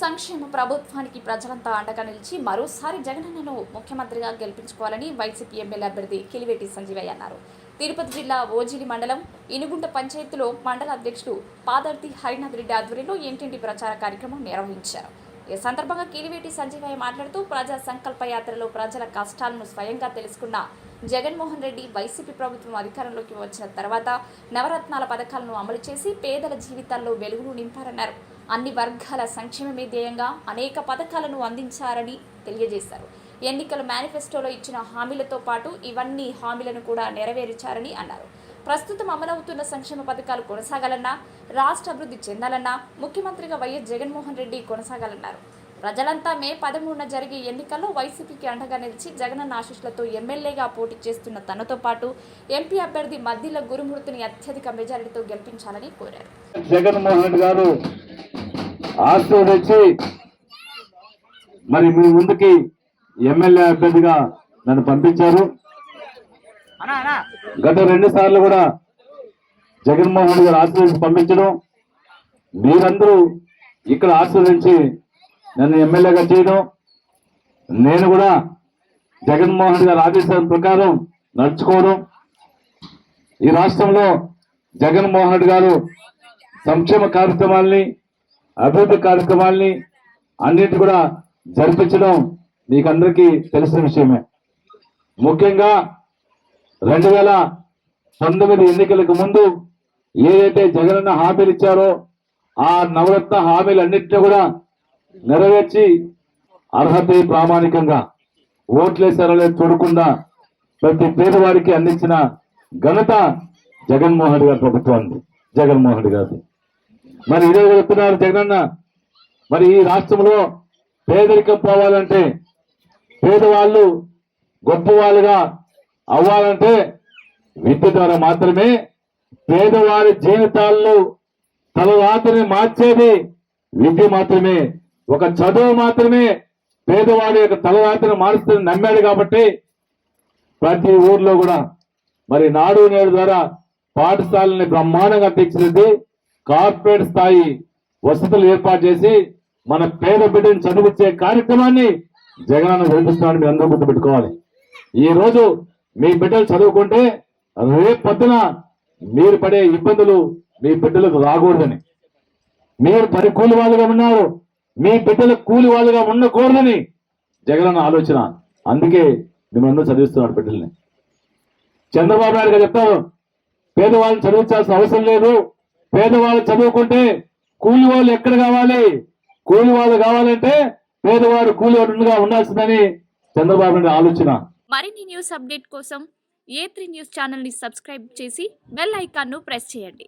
సంక్షేమ ప్రభుత్వానికి ప్రజలంతా అండగా నిలిచి మరోసారి జగనన్నను ముఖ్యమంత్రిగా గెలిపించుకోవాలని వైసీపీ ఎమ్మెల్యే అభ్యర్థి కిలివేటి సంజీవయ్య అన్నారు. తిరుపతి జిల్లా ఓజిలి మండలం ఇనుగుంట పంచాయతీలో మండల అధ్యక్షుడు పాదర్తి హరినాథ్ రెడ్డి ఆధ్వర్యంలో ఇంటింటి ప్రచార కార్యక్రమం నిర్వహించారు. ఈ సందర్భంగా కిలివేటి సంజీవయ్య మాట్లాడుతూ ప్రజా సంకల్ప యాత్రలో ప్రజల కష్టాలను స్వయంగా తెలుసుకున్న జగన్మోహన్ రెడ్డి వైసీపీ ప్రభుత్వం అధికారంలోకి వచ్చిన తర్వాత నవరత్నాల పథకాలను అమలు చేసి పేదల జీవితాల్లో వెలుగును నింపారన్నారు. అన్ని వర్గాల సంక్షేమమే ధ్యేయంగా అనేక పథకాలను అందించారని తెలియజేశారు. ఎన్నికల మేనిఫెస్టోలో ఇచ్చిన హామీలతో పాటు ఇవన్నీ హామీలను కూడా నెరవేర్చారని అన్నారు. ప్రస్తుతం అమలవుతున్న సంక్షేమ పథకాలు కొనసాగాలన్నా రాష్ట్ర అభివృద్ధి చెందాలన్నా ముఖ్యమంత్రిగా వైఎస్ జగన్మోహన్ రెడ్డి కొనసాగాలన్నారు. ప్రజలంతా మే పదమూడున జరిగే ఎన్నికల్లో వైసీపీకి అండగా నిలిచి జగనన్న ఆశీస్సులతో ఎమ్మెల్యేగా పోటీ చేస్తున్న తనతో పాటు ఎంపీ అభ్యర్థి మద్దిల గురుమూర్తిని అత్యధిక మెజారిటీతో గెలిపించాలని కోరారు. జగన్మోహన్ రెడ్డి గారు ఆశీర్వదించి మరి మీ ముందుకి ఎమ్మెల్యే అభ్యర్థిగా నన్ను పంపించారు. గత రెండు సార్లు కూడా జగన్మోహన్ రెడ్డి గారు ఆశీర్వదించి పంపించడం. మీరందరూ ఇక్కడ ఆశీర్వదించి నన్ను ఎమ్మెల్యేగా చేయడం నేను కూడా జగన్మోహన్ రెడ్డి గారి ఆదేశాల ప్రకారం నడుచుకోవడం ఈ రాష్ట్రంలో జగన్మోహన్ రెడ్డి గారు సంక్షేమ కార్యక్రమాల్ని అభివృద్ధి కార్యక్రమాల్ని అన్నిటి కూడా జరిపించడం మీకు అందరికీ తెలిసిన విషయమే. ముఖ్యంగా రెండు వేల పంతొమ్మిది ఎన్నికలకు ముందు ఏదైతే జగనన్న హామీలు ఇచ్చారో ఆ నవరత్న హామీలు అన్నింటినీ కూడా నెరవేర్చి అర్హత ప్రామాణికంగా ఓట్లేసారో లేదో చూడకుండా ప్రతి పేదవారికి అందించిన ఘనత జగన్మోహన్ రెడ్డి గారి ప్రభుత్వాన్ని జగన్మోహన్ రెడ్డి గారి మరి ఇదే చెప్తున్నారు జగనన్న. మరి ఈ రాష్ట్రంలో పేదరికం పోవాలంటే పేదవాళ్ళు గొప్పవాళ్ళుగా అవ్వాలంటే విద్య ద్వారా మాత్రమే పేదవారి జీవితాల్లో తలరాతని మార్చేది విద్య మాత్రమే. ఒక చదువు మాత్రమే పేదవాడి యొక్క తలరాతని మారుస్తుంది నమ్మాడు కాబట్టి ప్రతి ఊర్లో కూడా మరి నాడు నేడు ద్వారా పాఠశాలని బ్రహ్మాండంగా తీర్చిదిద్ది కార్పొరేట్ స్థాయి వసతులు ఏర్పాటు చేసి మన పేద బిడ్డని చదువుచ్చే కార్యక్రమాన్ని జగనన్న జరిపిస్తున్నాడని మీరు అందరూ గుర్తుపెట్టుకోవాలి. ఈ రోజు మీ బిడ్డలు చదువుకుంటే రేపు పొద్దున మీరు పడే ఇబ్బందులు మీ బిడ్డలకు రాకూడదని. మీరు పని వాళ్ళుగా ఉన్నారు. మీ బిడ్డలు కూలి వాళ్ళుగా ఉండకూడదని జగనన్న ఆలోచన. అందుకే మిమ్మల్ని చదివిస్తున్నాడు బిడ్డల్ని. చంద్రబాబు నాయుడు గారు చెప్తారు పేదవాళ్ళని చదివించాల్సిన అవసరం లేదు. పేదవాళ్ళు చదువుకుంటే కూలి వాళ్ళు ఎక్కడ కావాలి? కూలి వాళ్ళు కావాలంటే పేదవాడు కూలి వాడుగా ఉండాల్సిందని చంద్రబాబు నాయుడు ఆలోచన. మరిన్ని న్యూస్ అప్డేట్ కోసం ఏ త్రీ న్యూస్ ఛానల్ని సబ్స్క్రైబ్ చేసి బెల్ ఐకాన్ను ప్రెస్ చేయండి.